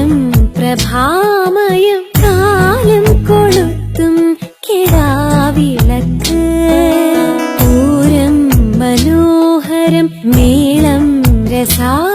കാലം പ്രഭാമയം കാലം കൊളുത്തും കിടാവിളക്ക്. പൂരം മനോഹരം മേളം രസാ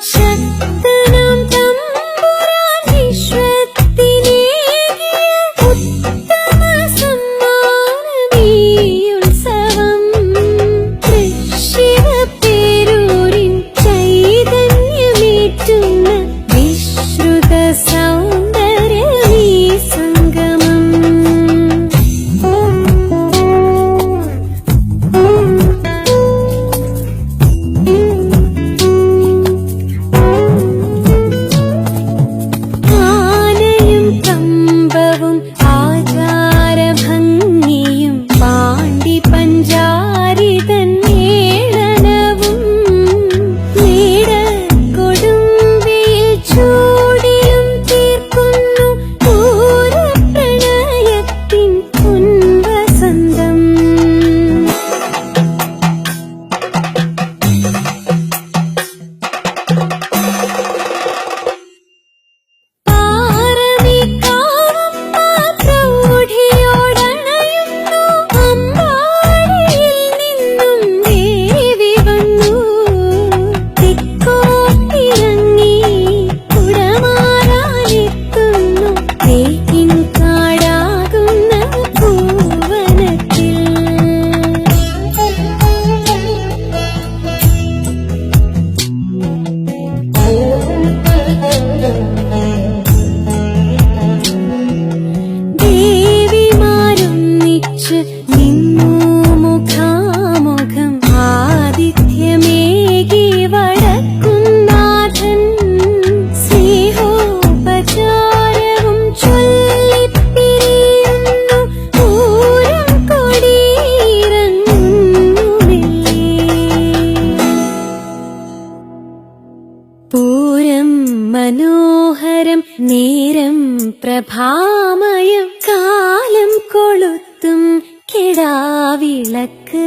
Sen മനോഹരം നേരം പ്രഭാമയം കാലം കൊളുത്തും കിടാവിളക്ക്.